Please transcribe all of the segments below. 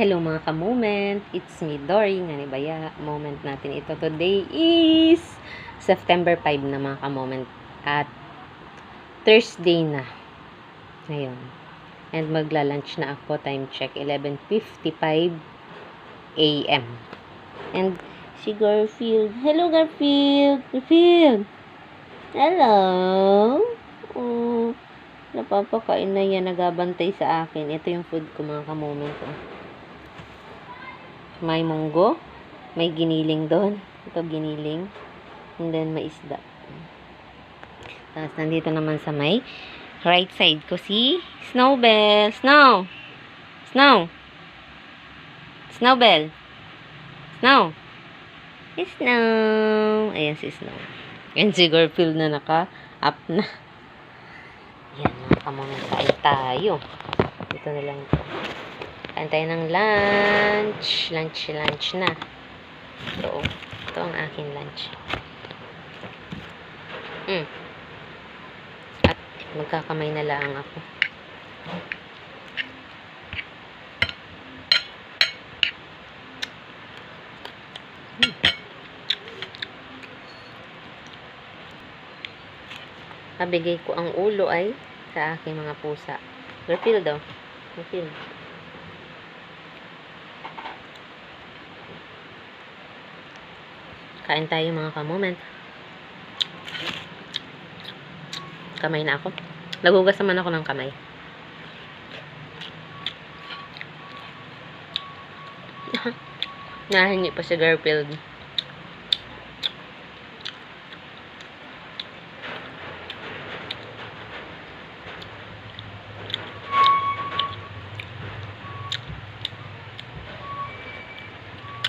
Hello mga ka-moment, it's me Dory, nga ni Baya. Moment natin ito today is September 5 na mga ka-moment at Thursday na ngayon. And magla-lunch na ako, time check 11.55 a.m. And si Garfield, hello Garfield, Garfield, hello, oh, napapakain na yan, nagabantay sa akin. Ito yung food ko mga ka-moment. Oh. May munggo. May giniling doon. Ito giniling. And then may isda. Tapos nandito naman sa may right side ko si Snowbell. Snow! Snow! Snowbell! Snow! Snow! Ayan si Snow. And si Garfield na naka-up na. Yan, mga kamoment. Kain tayo. Dito na lang ito. Kain tayo ng lunch. Lunch, lunch na. Ito, oh. ito ang aking lunch. Mm. At magkakamay na lang ako. Mm. Nabigay ko ang ulo ay sa aking mga pusa. Garfield daw. Garfield. Kain tayo mga ka-moment. Kamay na ako. Nagugas naman ako ng kamay. Nahingi pa si Garfield.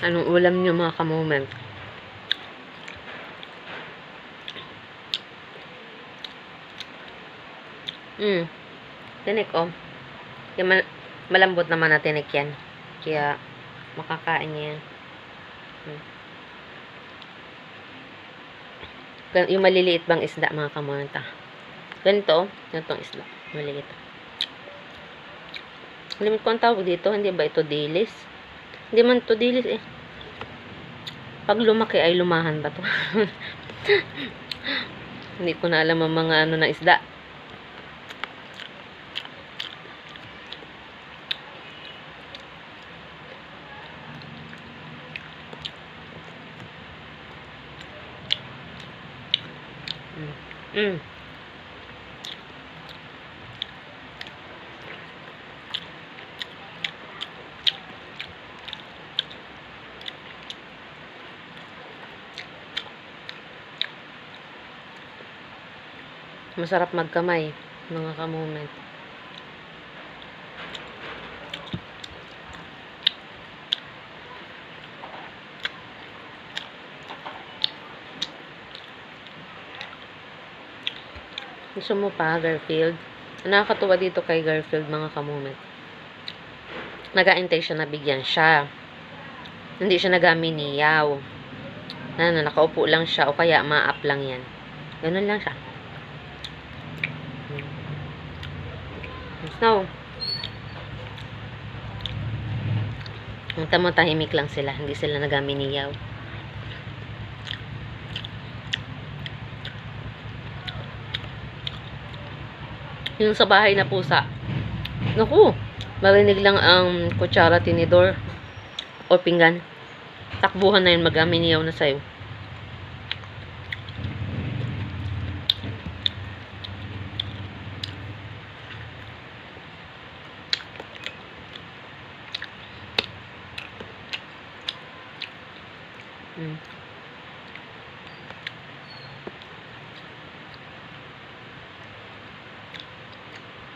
Anong ulam niyo mga ka-moment? Mm. Tinik, oh. Kaya mal malambot naman na tinik yan. Kaya, makakain niya yan. Mm. Yung maliliit bang isda, mga kamonta. Ganito, oh. Ganitong isda. Maliit. Limit ko ang tawag dito. Hindi ba ito dilis? Hindi man ito dilis, eh. Pag lumaki ay lumahan ba to? Hindi ko na alam ang mga ano na isda. Mm. Masarap magkamay, mga kamoment. Gusto mo pa, Garfield? Nakakatuwa dito kay Garfield, mga kamoment. Nag-aintay siya na bigyan siya. Hindi siya nagaminiyaw. Na, na, nakaupo lang siya o kaya ma-up lang yan. Ganun lang siya. Snow. Ang tama tahimik lang sila. Hindi sila nagaminiyaw. Yung sa bahay na pusa. Naku, marinig lang ang kutsara, tinidor, o pinggan. Takbuhan na yun, mag-aminiyaw na sa'yo. Mm.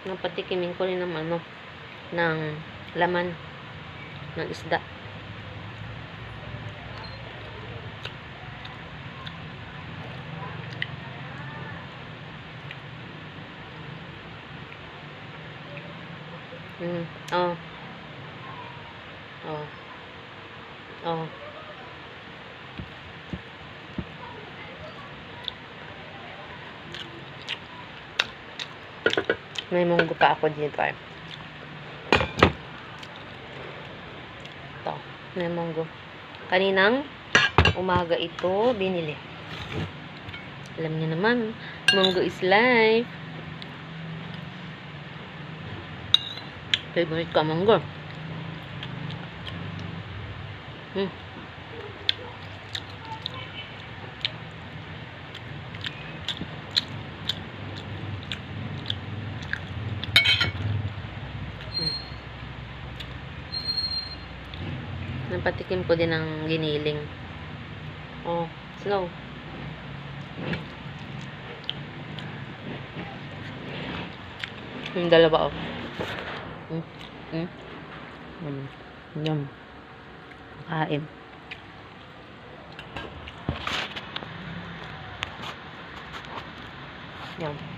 Napatikimin ko rin ng ano, ng laman ng isda. Mm. Oh. Oh. Oh. May munggo pa ako dito eh. ito. May munggo. Kaninang umaga ito binili. Alam niyo naman, munggo is life. Favorite ko munggo. Hmm. Napatikim ko din ng giniling. Oh, slow. Yung dalawa, oh. Mm. Mm. Mm. Yum. Kain. Yum.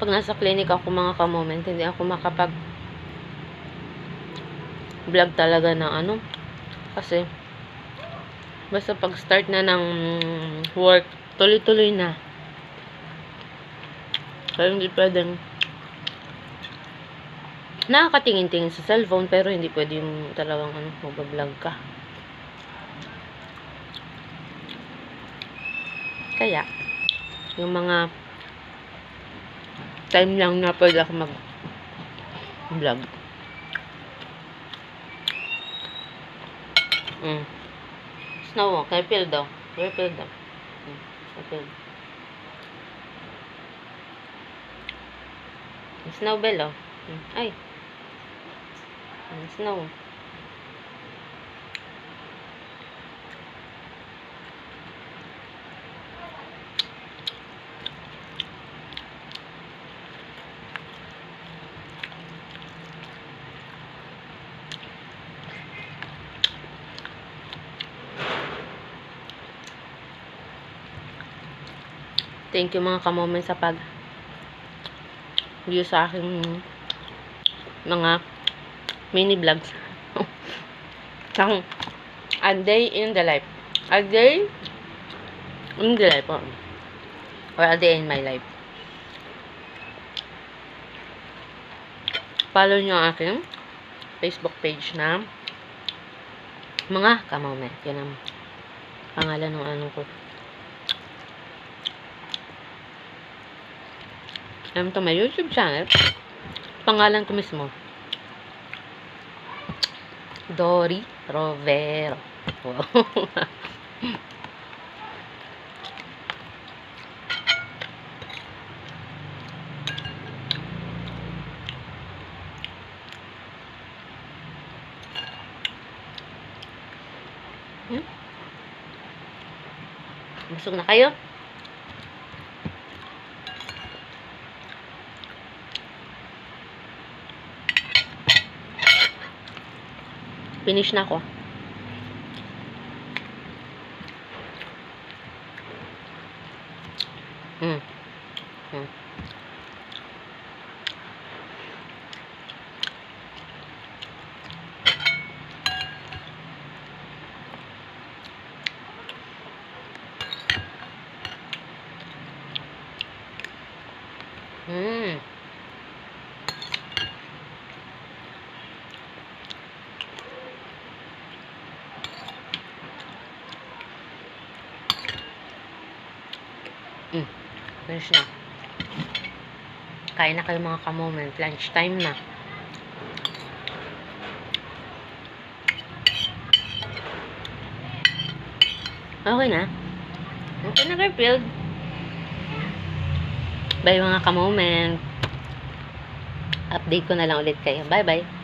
Pag nasa clinic ako mga ka-moment, hindi ako makapag vlog talaga ng ano. Kasi, basta pag start na ng work, tuloy-tuloy na. Kaya hindi pwedeng nakakatingin-tingin sa cellphone, pero hindi pwede yung talagang ano, mag-vlog ka. Kaya, yung mga time lang na pwede ako mag vlog. Mm. Snow, kay Phil daw. Kay Phil daw. Mm. Kay Phil. Snow bell, oh. Mm. Ay. Snow. Thank you mga kamomen sa pag view sa aking mga mini vlogs. A day in the life. A day in the life. Oh. Or a day in my life. Follow nyo ang aking Facebook page na mga kamomen. Yan ang pangalan ng ano ko. Alam to, may YouTube channel. Pangalan ko mismo. Dory Rovero. Wow. Hmm? Busog na kayo? Finish na ako. Mm. Mm. Mm. Finish na. Kain na kayo mga ka-moment. Lunch time na. Okay na. Okay na kayo, Field. Bye mga ka-moment. Update ko na lang ulit kayo. Bye-bye.